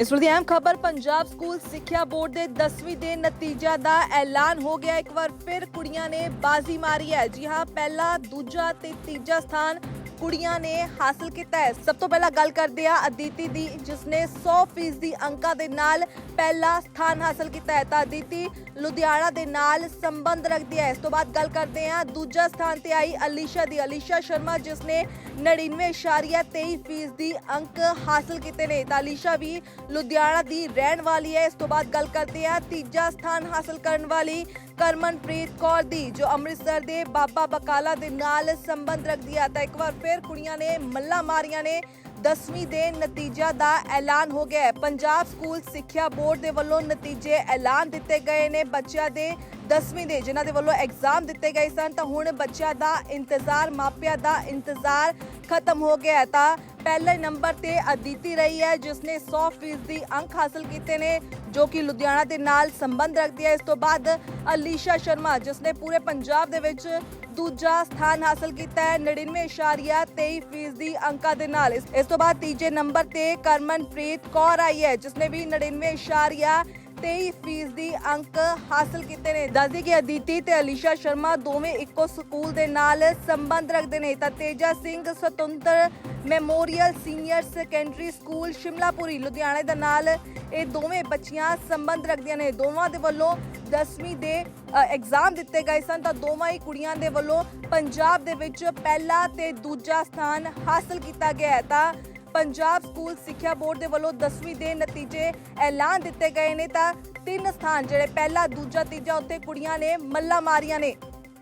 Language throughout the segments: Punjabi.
ਇਸ ਵੇਲੇ ਦੀ ਅਹਿਮ ਖਬਰ, ਪੰਜਾਬ ਸਕੂਲ ਸਿੱਖਿਆ ਬੋਰਡ ਦੇ 10ਵੀਂ ਦੇ ਨਤੀਜਾ ਦਾ ਐਲਾਨ ਹੋ ਗਿਆ। ਇੱਕ ਵਾਰ ਫਿਰ ਕੁੜੀਆਂ ਨੇ ਬਾਜ਼ੀ ਮਾਰੀ ਹੈ। ਜੀ ਹਾਂ, ਪਹਿਲਾ, ਦੂਜਾ ਤੇ ਤੀਜਾ ਸਥਾਨ ਕੁੜੀਆਂ ਨੇ ਹਾਸਲ ਕੀਤਾ ਹੈ। ਸਭ ਤੋਂ ਪਹਿਲਾਂ ਗੱਲ ਕਰਦੇ ਆ ਅਦਿਤੀ ਦੀ ਜਿਸ ਨੇ 100% ਦੀ ਅੰਕਾਂ ਦੇ ਨਾਲ ਪਹਿਲਾ ਸਥਾਨ ਹਾਸਲ ਕੀਤਾ ਹੈ। ਤਾਂ ਅਦਿਤੀ ਲੁਧਿਆਣਾ ਦੇ ਨਾਲ ਸੰਬੰਧ ਰੱਖਦੀ ਹੈ। ਇਸ ਤੋਂ ਬਾਅਦ ਗੱਲ ਕਰਦੇ ਆ ਦੂਜਾ ਸਥਾਨ ਤੇ ਆਈ ਅਲੀਸ਼ਾ ਦੀ। ਅਲੀਸ਼ਾ ਸ਼ਰਮਾ ਜਿਸ ਨੇ 99.23% ਦੀ ਅੰਕ ਹਾਸਲ ਕੀਤੇ ਨੇ। ਤਾਂ ਅਲੀਸ਼ਾ ਵੀ ਲੁਧਿਆਣਾ ਦੀ ਰਹਿਣ ਵਾਲੀ ਹੈ। ਇਸ ਤੋਂ ਬਾਅਦ ਗੱਲ ਕਰਦੇ ਆ ਤੀਜਾ ਸਥਾਨ ਹਾਸਲ ਕਰਨ ਵਾਲੀ ਕਰਮਨਪ੍ਰੀਤ ਕੌਰ ਦੀ, ਜੋ ਅੰਮ੍ਰਿਤਸਰ ਦੇ ਬਾਬਾ ਬਕਾਲਾ ਦੇ ਨਾਲ ਸੰਬੰਧ ਰੱਖਦੀ ਹੈ। ਤਾਂ ਇੱਕ ਵਾਰ ਫਿਰ ਕੁੜੀਆਂ ਨੇ ਮੱਲਾ ਮਾਰੀਆਂ ਨੇ। 10ਵੀਂ ਦੇ ਨਤੀਜਾ ਦਾ ਐਲਾਨ ਹੋ ਗਿਆ ਹੈ। ਪੰਜਾਬ ਸਕੂਲ ਸਿੱਖਿਆ ਬੋਰਡ ਦੇ ਵੱਲੋਂ ਨਤੀਜੇ ਐਲਾਨ ਦਿੱਤੇ ਗਏ ਨੇ। ਬੱਚਿਆਂ ਦੇ 10ਵੀਂ ਦੇ ਜਿਨ੍ਹਾਂ ਦੇ ਵੱਲੋਂ ਐਗਜ਼ਾਮ ਦਿੱਤੇ ਗਏ ਸਨ, ਤਾਂ ਹੁਣ ਬੱਚਿਆਂ ਦਾ ਇੰਤਜ਼ਾਰ, ਮਾਪਿਆਂ ਦਾ ਇੰਤਜ਼ਾਰ ਖਤਮ ਹੋ ਗਿਆ ਤਾਂ ਪਹਿਲੇ ਨੰਬਰ ਤੇ ਅਦਿਤੀ ਰਹੀ ਹੈ ਜਿਸ ਨੇ 100% ਦੀ ਅੰਕ ਹਾਸਲ ਕੀਤੇ ਨੇ, ਜੋ ਕਿ ਲੁਧਿਆਣਾ ਦੇ ਨਾਲ ਸੰਬੰਧ ਰੱਖਦੀ ਹੈ। ਇਸ ਤੋਂ ਬਾਅਦ ਅਲੀਸ਼ਾ ਸ਼ਰਮਾ ਜਿਸ ਨੇ ਪੂਰੇ ਪੰਜਾਬ ਦੇ ਵਿੱਚ ਦੂਜਾ ਸਥਾਨ ਹਾਸਲ ਕੀਤਾ ਹੈ 99.23% ਦੀ ਅੰਕਾਂ ਦੇ ਨਾਲ। ਇਸ ਤੋਂ ਬਾਅਦ ਤੀਜੇ ਨੰਬਰ ਤੇ ਕਰਮਨਪ੍ਰੀਤ ਕੌਰ ਆਈ ਹੈ ਜਿਸ ਨੇ ਵੀ 99.23% ਦੀ ਅੰਕ ਹਾਸਲ ਕੀਤੇ ਨੇ। ਦੱਸਦੇ ਕਿ ਅਦਿਤੀ ਤੇ ਅਲੀਸ਼ਾ ਸ਼ਰਮਾ ਦੋਵੇਂ ਇੱਕੋ ਸਕੂਲ ਦੇ ਨਾਲ ਸੰਬੰਧ ਰੱਖਦੇ ਨੇ। ਤਾਂ Teja Singh Sutantar memorial senior secondary school Shimlapuri, ਲੁਧਿਆਣੇ ਦੇ ਨਾਲ ਇਹ ਦੋਵੇਂ ਬੱਚੀਆਂ ਸੰਬੰਧ ਰੱਖਦੀਆਂ ਨੇ। ਦੋਵਾਂ ਦੇ ਵੱਲੋਂ 10ਵੀਂ ਦੇ ਐਗਜ਼ਾਮ ਦਿੱਤੇ ਗਏ ਸਨ। ਤਾਂ ਦੋਵਾਂ ਹੀ ਕੁੜੀਆਂ ਦੇ ਵੱਲੋਂ ਪੰਜਾਬ ਦੇ ਵਿੱਚ ਪਹਿਲਾ ਤੇ ਦੂਜਾ ਸਥਾਨ ਹਾਸਲ ਕੀਤਾ ਗਿਆ ਹੈ। ਤਾਂ ਪੰਜਾਬ ਸਕੂਲ ਸਿੱਖਿਆ ਬੋਰਡ ਦੇ ਵੱਲੋਂ 10ਵੀਂ ਦੇ ਨਤੀਜੇ ਐਲਾਨ ਦਿੱਤੇ ਗਏ ਨੇ ਤਾਂ ਤਿੰਨ ਸਥਾਨ ਜਿਹੜੇ ਪਹਿਲਾ, ਦੂਜਾ, ਤੀਜਾ ਉੱਤੇ ਕੁੜੀਆਂ ਨੇ ਮੱਲਾ ਮਾਰੀਆਂ ਨੇ।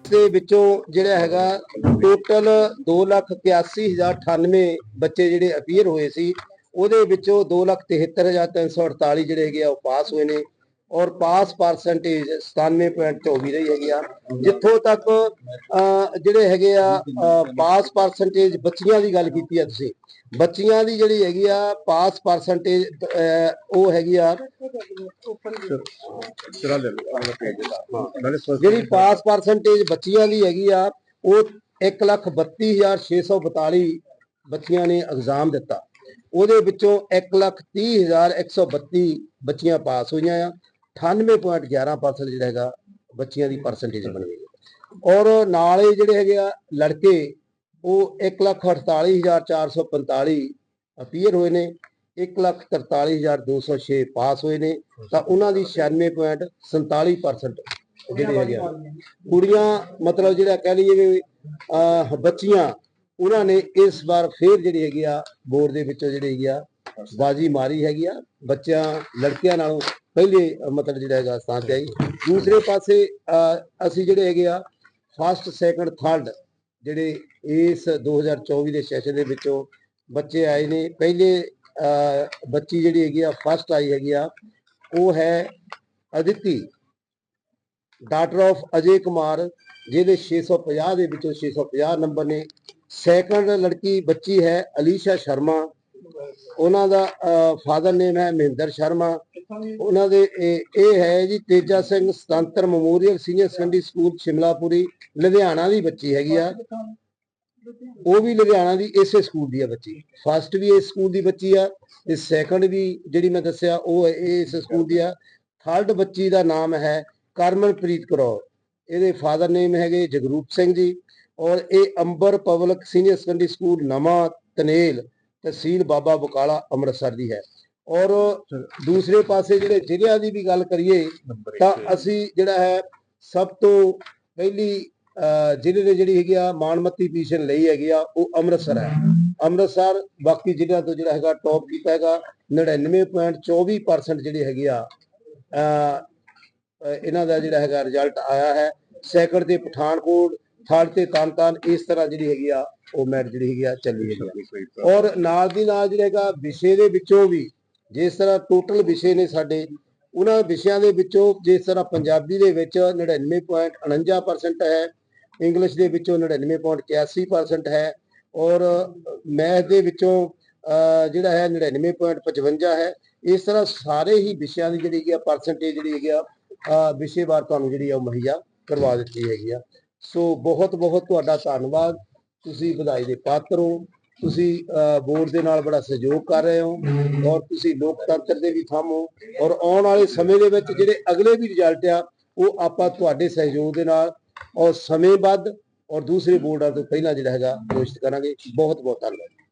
ਦੇ ਵਿੱਚੋਂ ਜਿਹੜਾ ਹੈਗਾ ਟੋਟਲ 281098 ਬੱਚੇ ਜਿਹੜੇ ਅਪੀਅਰ ਹੋਏ ਸੀ, ਉਹਦੇ ਵਿੱਚੋਂ 273348 ਜਿਹੜੇ ਹੈਗੇ ਆ, ਉਹ ਪਾਸ ਹੋਏ ਨੇ। ਔਰ ਪਾਸ ਪਰਸੈਂਟੇਜ 97.24 ਰਹੀ ਹੈਗੀ ਆ। ਜਿੱਥੋਂ ਤੱਕ ਅਹ, ਜਿਹੜੇ ਹੈਗੇ ਆ ਪਾਸ ਪਰਸੈਂਟੇਜ ਬੱਚੀਆਂ ਦੀ ਗੱਲ ਕੀਤੀ ਆ ਤੁਸੀਂ। ਬੱਚੀਆਂ ਦੀ ਜਿਹੜੀ ਹੈਗੀ ਆ ਪਾਸ ਪਰਸੈਂਟੇਜ ਉਹ ਹੈਗੀ ਆ। ਜਿਹੜੀ ਪਾਸ ਪਰਸੈਂਟੇਜ ਬੱਚੀਆਂ ਦੀ ਹੈਗੀ ਆ ਉਹ 132642 ਬੱਚੀਆਂ ਨੇ ਐਗਜ਼ਾਮ ਦਿੱਤਾ। ਉਹਦੇ ਵਿੱਚੋਂ 130132 ਬੱਚੀਆਂ ਪਾਸ ਹੋਈਆਂ ਆ। 98.11% ਜਿਹੜਾ ਹੈਗਾ ਬੱਚੀਆਂ ਦੀ ਪਰਸੈਂਟੇਜ ਬਣ ਗਈ। ਔਰ ਨਾਲ ਹੀ ਜਿਹੜੇ ਹੈਗੇ ਆ ਲੜਕੇ ਉਹ 148445 ਅਪੀਅਰ ਹੋਏ ਨੇ 143206 ਪਾਸ ਹੋਏ ਨੇ ਤਾਂ ਉਹਨਾਂ ਦੀ 96.47% ਜਿਹੜੇ ਹੈਗੇ ਆ। ਕੁੜੀਆਂ ਮਤਲਬ ਜਿਹੜਾ ਕਹਿ ਲਈਏ ਵੀ ਅਹ, ਬੱਚੀਆਂ ਉਹਨਾਂ ਨੇ ਇਸ ਵਾਰ ਫੇਰ ਜਿਹੜੀ ਹੈਗੀ ਆ ਬੋਰਡ ਦੇ ਵਿੱਚੋਂ ਜਿਹੜੀ ਹੈਗੀ ਆ ਬਾਜੀ ਮਾਰੀ ਹੈਗੀ ਆ। ਬੱਚਿਆਂ ਲੜਕਿਆਂ ਨਾਲੋਂ ਪਹਿਲੇ ਮਤਲਬ ਜਿਹੜਾ ਹੈਗਾ ਸਥਾਨ ਤੇ ਆਈ। ਦੂਸਰੇ ਪਾਸੇ ਅਹ, ਅਸੀਂ ਜਿਹੜੇ ਹੈਗੇ ਆ ਫਸਟ ਸੈਕੰਡ ਥਰਡ ਜਿਹੜੇ ਇਸ 2024 ਦੇ ਸੈਸ਼ਨ ਦੇ ਵਿੱਚੋਂ ਬੱਚੇ ਆਏ ਨੇ। ਪਹਿਲੇ ਅਹ, ਬੱਚੀ ਜਿਹੜੀ ਹੈਗੀ ਆ ਫਸਟ ਆਈ ਹੈਗੀ ਆ ਉਹ ਹੈ ਅਦਿਤੀ ਡਾਟਰ ਆਫ ਅਜੇ ਕੁਮਾਰ ਜਿਹਦੇ 650 ਦੇ ਵਿੱਚੋਂ 650 ਨੰਬਰ ਨੇ। ਸੈਕੰਡ ਲੜਕੀ ਬੱਚੀ ਹੈ ਅਲੀਸ਼ਾ ਸ਼ਰਮਾ। ਉਹਨਾਂ ਦਾ ਫਾਦਰ ਨੇਮ ਹੈ ਮਹਿੰਦਰ ਸ਼ਰਮਾ। ਉਹਨਾਂ ਦੇ, ਇਹ ਹੈ ਜੀ Teja Singh Sutantar memorial senior secondary school Shimlapuri Ludhiana ਦੀ ਬੱਚੀ ਹੈਗੀ ਆ। ਉਹ ਵੀ ਲੁਧਿਆਣਾ ਦੀ ਇਸੇ ਸਕੂਲ ਦੀ ਆ ਬੱਚੀ। ਫਸਟ ਵੀ ਇਸ ਸਕੂਲ ਦੀ ਬੱਚੀ ਆ ਤੇ ਸੈਕੰਡ ਵੀ ਜਿਹੜੀ ਮੈਂ ਦੱਸਿਆ, ਉਹ ਇਸ ਸਕੂਲ ਦੀ ਆ। ਥਰਡ ਬੱਚੀ ਦਾ ਨਾਮ ਹੈ ਕਰਮਨਪ੍ਰੀਤ ਕੌਰ। ਇਹਦੇ ਫਾਦਰ ਨੇਮ ਹੈਗੇ ਜਗਰੂਪ ਸਿੰਘ ਜੀ ਔਰ ਇਹ Amber public senior secondary school ਨਵਾਂ ਤਨੇਲ। ਤਹਿਸੀਲ ਬਾਬਾ ਬਕਾਲਾ ਅੰਮ੍ਰਿਤਸਰ ਦੀ ਹੈ। ਔਰ ਦੂਸਰੇ ਪਾਸੇ ਜਿਹੜੇ ਜ਼ਿਲ੍ਹਿਆਂ ਦੀ ਵੀ ਗੱਲ ਕਰੀਏ ਤਾਂ ਅਸੀਂ ਜਿਹੜਾ ਹੈ ਸਭ ਤੋਂ ਪਹਿਲੀ ਜ਼ਿਲ੍ਹੇ ਦੇ ਜਿਹੜੀ ਹੈਗੀ ਆ ਮਾਨਮੱਤੀ ਪੋਜੀਸ਼ਨ ਲਈ ਹੈਗੀ ਆ ਉਹ ਅੰਮ੍ਰਿਤਸਰ ਹੈ। ਅੰਮ੍ਰਿਤਸਰ ਬਾਕੀ ਜ਼ਿਲ੍ਹਿਆਂ ਤੋਂ ਜਿਹੜਾ ਹੈਗਾ ਟੌਪ ਕੀਤਾ ਹੈਗਾ 99.24% ਜਿਹੜੀ ਹੈਗੀ ਆ ਇਹਨਾਂ ਦਾ ਜਿਹੜਾ ਹੈਗਾ ਰਿਜ਼ਲਟ ਆਇਆ ਹੈ। ਸੈਕੰਡ ਤੇ ਪਠਾਨਕੋਟ ਥਰਡ ਤੇ ਤਨ ਤਰਨਤਾਰਨ ਇਸ ਤਰ੍ਹਾਂ ਜਿਹੜੀ ਹੈਗੀ ਆ ਉਹ ਮੈਚ ਜਿਹੜੀ ਹੈਗੀ ਆ ਚੱਲੀ ਹੈਗੀ ਔਰ ਨਾਲ ਦੀ ਨਾਲ ਜਿਹੜਾ ਹੈਗਾ ਵਿਸ਼ੇ ਦੇ ਵਿੱਚੋਂ ਵੀ ਜਿਸ ਤਰ੍ਹਾਂ ਟੋਟਲ ਵਿਸ਼ੇ ਨੇ ਸਾਡੇ ਉਹਨਾਂ ਵਿਸ਼ਿਆਂ ਦੇ ਵਿੱਚੋਂ ਜਿਸ ਤਰ੍ਹਾਂ ਪੰਜਾਬੀ ਦੇ ਵਿੱਚ 99.49% ਹੈ ਇੰਗਲਿਸ਼ ਦੇ ਵਿੱਚੋਂ 99.81% ਹੈ ਔਰ ਮੈਥ ਦੇ ਵਿੱਚੋਂ ਅਹ, ਜਿਹੜਾ ਹੈ 99.55 ਹੈ ਇਸ ਤਰ੍ਹਾਂ ਸਾਰੇ ਹੀ ਵਿਸ਼ਿਆਂ ਦੀ ਜਿਹੜੀ ਹੈਗੀ ਆ ਪਰਸੈਂਟੇਜ ਜਿਹੜੀ ਹੈਗੀ ਆ ਅਹ, ਵਿਸ਼ੇਵਾਰ ਤੁਹਾਨੂੰ ਜਿਹੜੀ ਆ ਉਹ ਮੁਹੱਈਆ ਕਰਵਾ ਦਿੱਤੀ ਹੈਗੀ ਆ। ਸੋ ਬਹੁਤ ਬਹੁਤ ਤੁਹਾਡਾ ਧੰਨਵਾਦ। ਤੁਸੀਂ ਵਧਾਈ ਦੇ ਪਾਤਰ ਹੋ। ਤੁਸੀਂ ਬੋਰਡ ਦੇ ਨਾਲ ਬੜਾ ਸਹਿਯੋਗ ਕਰ ਰਹੇ ਹੋ ਔਰ ਤੁਸੀਂ ਲੋਕਤੰਤਰ ਦੇ ਵੀ ਥੰਮ ਹੋ ਔਰ ਆਉਣ ਵਾਲੇ ਸਮੇਂ ਦੇ ਵਿੱਚ ਜਿਹੜੇ ਅਗਲੇ ਵੀ ਰਿਜ਼ਲਟ ਆ, ਉਹ ਆਪਾਂ ਤੁਹਾਡੇ ਸਹਿਯੋਗ ਦੇ ਨਾਲ ਔਰ ਸਮੇਂਬੱਧ ਔਰ ਦੂਸਰੇ ਬੋਰਡਾਂ ਤੋਂ ਪਹਿਲਾਂ ਜਿਹੜਾ ਹੈਗਾ, ਘੋਸ਼ਿਤ ਕਰਾਂਗੇ। ਬਹੁਤ ਬਹੁਤ ਧੰਨਵਾਦ।